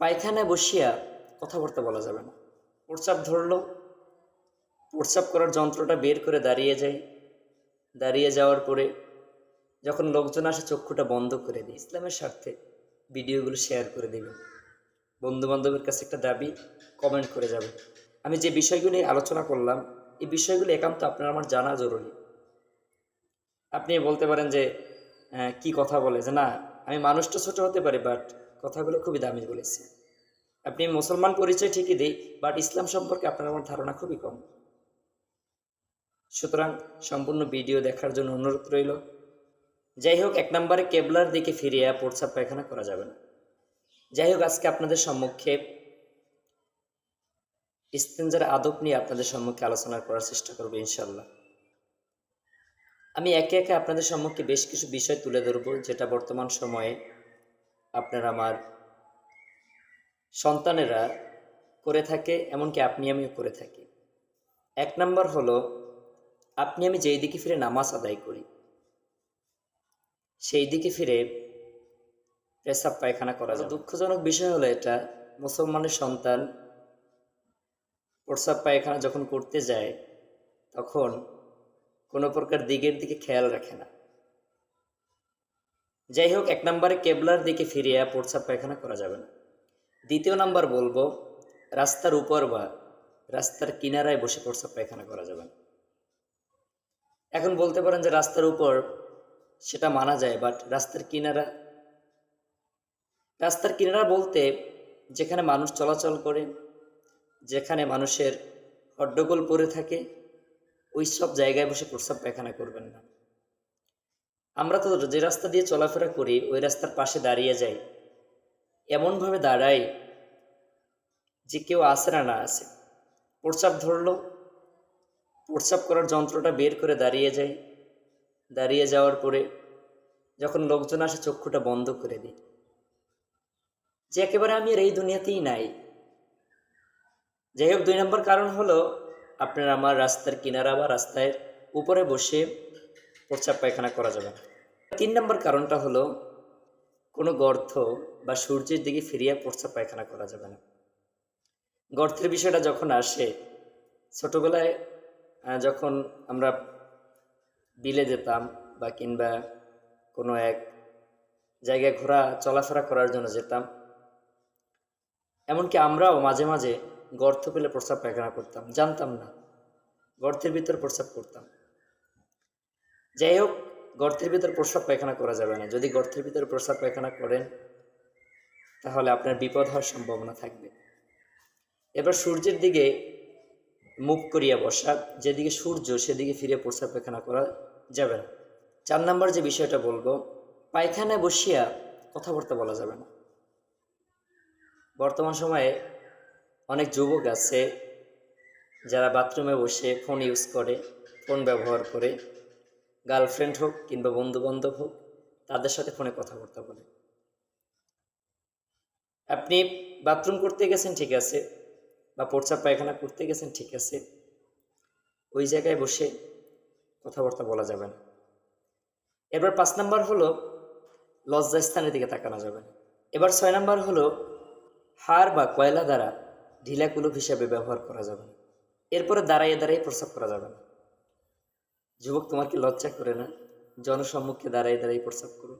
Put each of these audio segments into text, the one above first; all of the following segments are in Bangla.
পায়খানায় বসিয়া কথাবার্তা বলা যাবে না। প্রস্রাব ধরলো, প্রস্রাব করার যন্ত্রটা বের করে দাঁড়িয়ে যায়। দাঁড়িয়ে যাওয়ার পরে যখন লোকজন আসে, চক্ষুটা বন্ধ করে দিই ইসলামের স্বার্থে ভিডিওগুলো শেয়ার করে দেবেন বন্ধু বান্ধবের কাছে একটা দাবি কমেন্ট করে যাবেন আমি যে বিষয়গুলো আলোচনা করলাম, এই বিষয়গুলো একান্ত আপনার আমার জানা জরুরি। আপনি বলতে পারেন যে কি কথা বলে? যে না, আমি মানুষটা ছোট হতে পারি বাট কথাগুলো খুবই দামি বলেছি। আপনি মুসলমান পরিচয় ঠিকই দিই বাট ইসলাম সম্পর্কে আপনার আমার ধারণা খুবই কম। সুতরাং সম্পূর্ণ ভিডিও দেখার জন্য অনুরোধ রইল। যাই হোক, এক নম্বরে কেবলার দিকে ফিরিয়ে প্রস্রাব পায়খানা করা যাবে না। যাই হোক, আজকে আপনাদের সম্মুখে ইস্তেঞ্জার আদব নিয়ে আপনাদের সম্মুখে আলোচনা করার চেষ্টা করব ইনশাল্লাহ আমি একে একে আপনাদের সম্মুখে বেশ কিছু বিষয় তুলে ধরবো, যেটা বর্তমান সময়ে আপনার আমার সন্তানেরা করে থাকে, এমনকি আপনি, আমিও করে থাকি। এক নম্বর হলো, আপনি, আমি যেই দিকে ফিরে নামাজ আদায় করি, সেই দিকে ফিরে পেশাব পায়খানা করা যায়। দুঃখজনক বিষয় হলো এটা, মুসলমানের সন্তান প্রসাব পায়খানা যখন করতে যায়, তখন কোনো প্রকার দিকের দিকে খেয়াল রাখে না। যাই হোক এক নম্বরে কেবলার দিকে ফিরিয়ে প্রস্রাব পায়খানা করা যাবে না। দ্বিতীয় নাম্বার বলব, রাস্তার উপর বা রাস্তার কিনারায় বসে প্রস্রাব পায়খানা করা যাবে না। এখন বলতে পারেন যে রাস্তার উপর সেটা মানা যায় বাট রাস্তার কিনারা রাস্তার কিনারা বলতে যেখানে মানুষ চলাচল করে, যেখানে মানুষের হড্ডগোল পড়ে থাকে, ওই সব জায়গায় বসে প্রস্রাব পায়খানা করবেন না। আমরা তো যে রাস্তা দিয়ে চলাফেরা করি, ওই রাস্তার পাশে দাঁড়িয়ে যাই। এমনভাবে দাঁড়াই যে কেউ আসে না না আসে। প্রস্রাব ধরলো, প্রস্রাব করার যন্ত্রটা বের করে দাঁড়িয়ে যায় দাঁড়িয়ে যাওয়ার পরে যখন লোকজন আসে, চক্ষুটা বন্ধ করে দিই। যে একেবারে আমি আর এই দুনিয়াতেই নাই। যাই হোক, দুই নম্বর কারণ হলো আপনার আমার রাস্তার কিনারা বা রাস্তায় উপরে বসে প্রস্রাব পায়খানা করা যাবে না। তিন নম্বর কারণটা হলো, কোনো গর্ত বা সূর্যের দিকে ফিরিয়ে প্রস্রাব পায়খানা করা যাবে না। গর্তের বিষয়টা যখন আসে, ছোটোবেলায় যখন আমরা বিলে যেতাম বা কিংবা কোনো এক জায়গায় ঘোরা, চলাফেরা করার জন্য যেতাম, এমনকি আমরাও মাঝে মাঝে গর্ত পেলে প্রস্রাব পায়খানা করতাম, জানতাম না। গর্তের ভিতর প্রস্রাব করতাম। যাই হোক গর্তের ভিতর প্রস্রাব পায়খানা করা যাবে না। যদি গর্তের ভিতর প্রস্রাব পায়খানা করেন, তাহলে আপনার বিপদ হওয়ার সম্ভাবনা থাকবে। এবার সূর্যের দিকে মুখ করিয়া বসা, যেদিকে সূর্য সেদিকে ফিরে প্রস্রাব পায়খানা করা যাবে না। চার নাম্বার যে বিষয়টা বলব, পায়খানায় বসিয়া কথাবার্তা বলা যাবে না। বর্তমান সময়ে অনেক যুবক আছে, যারা বাথরুমে বসে ফোন ইউজ করে, ফোন ব্যবহার করে। গার্লফ্রেন্ড হোক কিংবা বন্ধু বান্ধব হোক, তাদের সাথে ফোনে কথাবার্তা বলে। আপনি বাথরুম করতে গেছেন, ঠিক আছে, বা প্রস্রাব পায়খানা করতে গেছেন, ঠিক আছে, ওই জায়গায় বসে কথাবার্তা বলা যাবে না। এবার পাঁচ নাম্বার হলো, লজ্জাস্থানের দিকে তাকানো যাবে এবার ছয় নাম্বার হলো, হাড় বা কয়লা দ্বারা ঢিলা কুলুপ হিসাবে ব্যবহার করা যাবে এরপরে দাঁড়াইয়ে দাঁড়িয়ে প্রস্রাব করা যাবে না। যুবক তোমার কি লজ্জা করে না? জনসম্মুখে দাঁড়াই দাঁড়াই প্রস্রাব করো।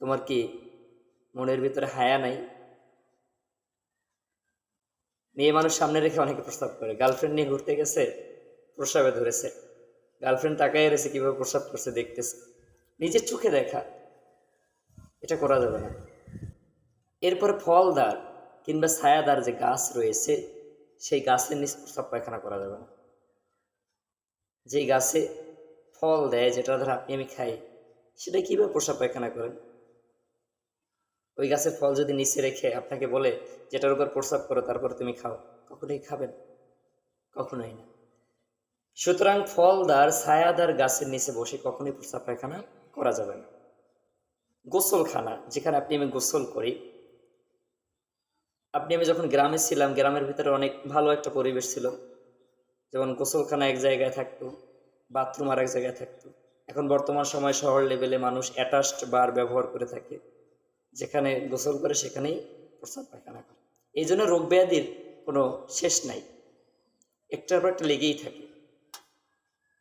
তোমার কি মনের ভিতরে হায়া নাই? মেয়ে মানুষ সামনে রেখে অনেকে প্রস্তাব করে। গার্লফ্রেন্ড নিয়ে ঘুরতে গেছে প্রস্রাবে ধরেছে। গার্লফ্রেন্ড তাকাই রয়েছে, কীভাবে প্রস্রাব করছে দেখতেছে। নিজের চোখে দেখা, এটা করা যাবে না। এরপরে ফলদার কিংবা ছায়াদার যে গাছ রয়েছে, সেই গাছের নিচ প্রস্রাব পায়খানা করা যাবে না। যেই গাছে ফল দেয়, যেটা ধর আপনি, আমি খাই, সেটা কীভাবে প্রস্রাব পায়খানা করেন? ওই গাছের ফল যদি নিচে রেখে আপনাকে বলে যেটার উপর প্রস্রাব করো, তারপর তুমি খাও, কখনোই খাবেন? কখনোই না। সুতরাং ফলদার ছায়াদার গাছের নিচে বসে কখনোই প্রস্রাব পায়খানা করা যাবে না। গোসলখানা, যেখানে আপনি, আমি গোসল করি। আপনি, আমি যখন গ্রামে ছিলাম, গ্রামের ভিতরে অনেক ভালো একটা পরিবেশ ছিল। যেমন গোসলখানা এক জায়গায় থাকতো বাথরুম আর এক জায়গায় থাকতো। এখন বর্তমান সময় শহর লেভেলে মানুষ অ্যাটাচড বার ব্যবহার করে থাকে, যেখানে গোসল করে সেখানেই প্রস্রাব পায়খানা করে। এই জন্য রোগ ব্যাধির কোনো শেষ নাই। একটার পর একটা লেগেই থাকে।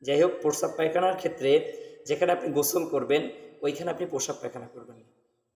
যাই হোক প্রস্রাব পায়খানার ক্ষেত্রে যেখানে আপনি গোসল করবেন, ওইখানে আপনি প্রস্রাব পায়খানা করবেন না।